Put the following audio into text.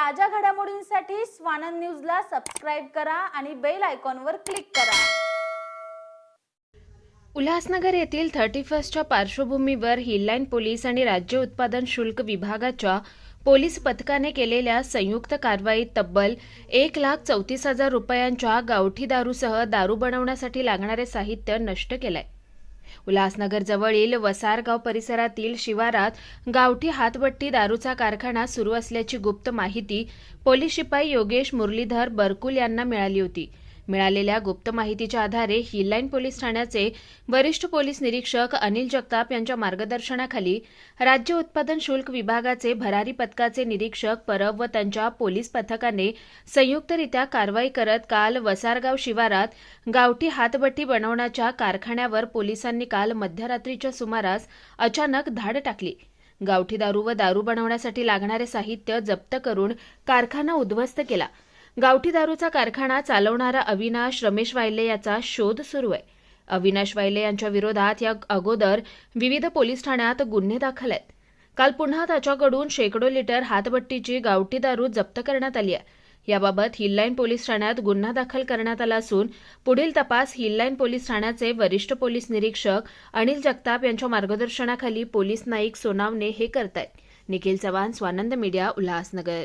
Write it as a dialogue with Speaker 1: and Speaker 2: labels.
Speaker 1: ताज्या घडामोडींसाठी स्वानंद न्यूजला सबस्क्राईब करा आणि बेल आयकॉनवर क्लिक करा.
Speaker 2: उल्हासनगर येथील थर्टी फर्स्टच्या पार्श्वभूमीवर हिललाईन पोलीस आणि राज्य उत्पादन शुल्क विभागाच्या पोलीस पथकाने केलेल्या संयुक्त कारवाईत तब्बल एक लाख चौतीस हजार रुपयांच्या गावठी दारूसह दारू बनवण्यासाठी लागणारे साहित्य नष्ट केलंय. उल्हासनगर जवळील वसारगाव परिसरातील शिवारात गावठी हातबट्टी दारूचा कारखाना सुरू असल्याची गुप्त माहिती पोलीस शिपाई योगेश मुरलीधर बरकुल यांना मिळाली होती. मिळालेल्या गुप्त माहितीच्या आधारे हिललाईन पोलीस ठाण्याचे वरिष्ठ पोलीस निरीक्षक अनिल जगताप यांच्या मार्गदर्शनाखाली राज्य उत्पादन शुल्क विभागाचे भरारी पथकाचे निरीक्षक परब व त्यांच्या पोलीस पथकाने संयुक्तरित्या कारवाई करत काल वसारगाव शिवारात गावठी हातभट्टी बनवण्याच्या कारखान्यावर पोलिसांनी काल मध्यरात्रीच्या सुमारास अचानक धाड टाकली. गावठी दारू व दारू बनवण्यासाठी लागणारे साहित्य जप्त करून कारखाना उद्ध्वस्त केला. गावठी दारूचा कारखाना चालवणारा अविनाश रमेश वायले याचा शोध सुरू आहे. अविनाश वायले यांच्या विरोधात या अगोदर विविध पोलीस ठाण्यात गुन्हे दाखल आहेत. काल पुन्हा त्याच्याकडून शेकडो लिटर हातभट्टीची गावठी दारू जप्त करण्यात आली आहे. याबाबत हिललाईन पोलीस ठाण्यात गुन्हा दाखल करण्यात आला असून पुढील तपास हिललाईन पोलीस ठाण्याचे वरिष्ठ पोलीस निरीक्षक अनिल जगताप यांच्या मार्गदर्शनाखाली पोलीस नाईक सोनावणे हे करतायत. निखिल चव्हाण स्वानंद मीडिया उल्हासनगर.